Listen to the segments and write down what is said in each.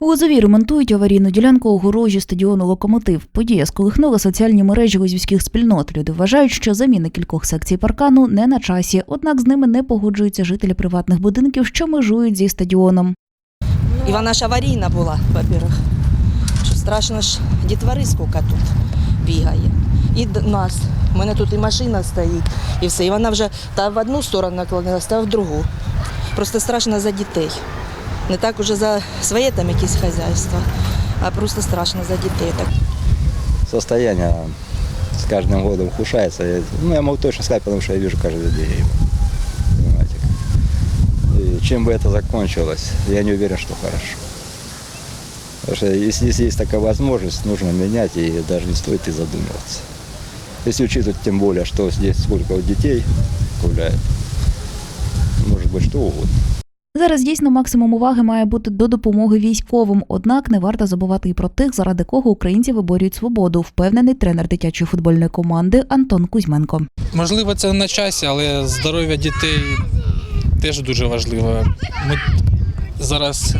У Лозові ремонтують аварійну ділянку огорожі стадіону Локомотив. Подія сколихнула соціальні мережі лозівських спільнот. Люди вважають, що заміна кількох секцій паркану не на часі, однак з ними не погоджуються жителі приватних будинків, що межують зі стадіоном. І вона ж аварійна була, во-первых. Страшно ж дітвори скільки тут бігає. І нас. У мене тут і машина стоїть, і все. І вона вже та в одну сторону наклонилась, та в другу. Просто страшно за дітей. Не так уже за своє там якісь хазяйство, а просто страшно за дітей. Так. состояние с каждым годом ухудшается. Я- Ну, я могу точно сказать, потому что я вижу каждый день его. Понимаете? И чем бы это закончилось, я не уверен, что хорошо. Потому что если, если есть такая возможность, нужно менять, и даже не стоит и задумываться. Если учитывать тем более, что здесь сколько вот детей гуляет, может быть что угодно. Зараз дійсно максимум уваги має бути до допомоги військовим. Однак не варто забувати і про тих, заради кого українці виборюють свободу, впевнений тренер дитячої футбольної команди Антон Кузьменко. Можливо, це на часі, але здоров'я дітей теж дуже важливо. Ми зараз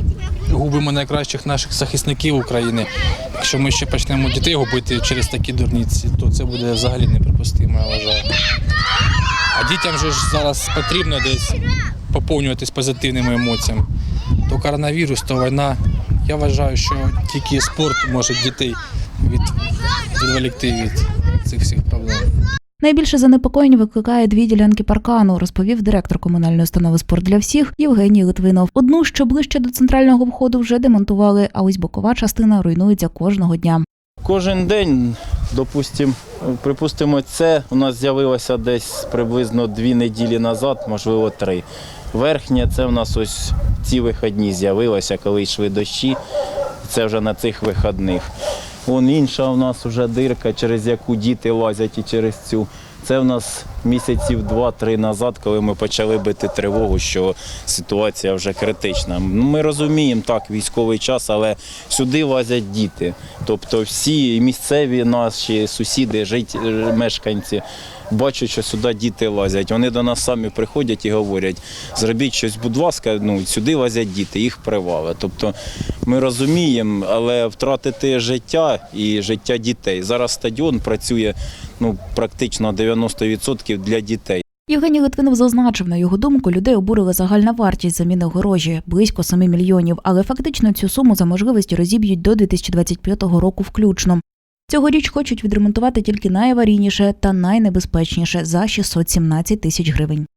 губимо найкращих наших захисників України. Якщо ми ще почнемо дітей губити через такі дурниці, то це буде взагалі неприпустимо, я вважаю. А дітям же ж зараз потрібно десь поповнюватись позитивними емоціями. То коронавірус, то війна. Я вважаю, що тільки спорт може дітей від, відволікти від цих всіх проблем. Найбільше занепокоєнь викликає дві ділянки паркану, розповів директор комунальної установи спорт для всіх Євгеній Литвинов. Одну, що ближче до центрального входу, вже демонтували, а ось бокова частина руйнується кожного дня. Кожен день, допустим, припустимо, це у нас з'явилося десь приблизно дві неділі назад, можливо, три. Верхнє це у нас ось ці вихідні з'явилося, коли йшли дощі. Це вже на цих вихідних. Вон інша у нас вже дирка, через яку діти лазять і через цю. Це в нас місяців два-три назад, коли ми почали бити тривогу, що ситуація вже критична. Ну, Ми розуміємо, так, військовий час, але сюди лазять діти. Тобто всі місцеві наші сусіди, жить, е, мешканці бачать, що сюди діти лазять. Вони до нас самі приходять і говорять, зробіть щось, будь ласка, ну, сюди лазять діти, їх привали. Тобто ми розуміємо, але втратити життя і життя дітей. Зараз стадіон працює ну, практично 90% для дітей. Євгеній Литвинов зазначив, на його думку, людей обурила загальна вартість заміни огорожі близько 7 мільйонів, але фактично цю суму за можливості розіб'ють до 2025 року включно. Цьогоріч хочуть відремонтувати тільки найаварійніше та найнебезпечніше за 617 тисяч гривень.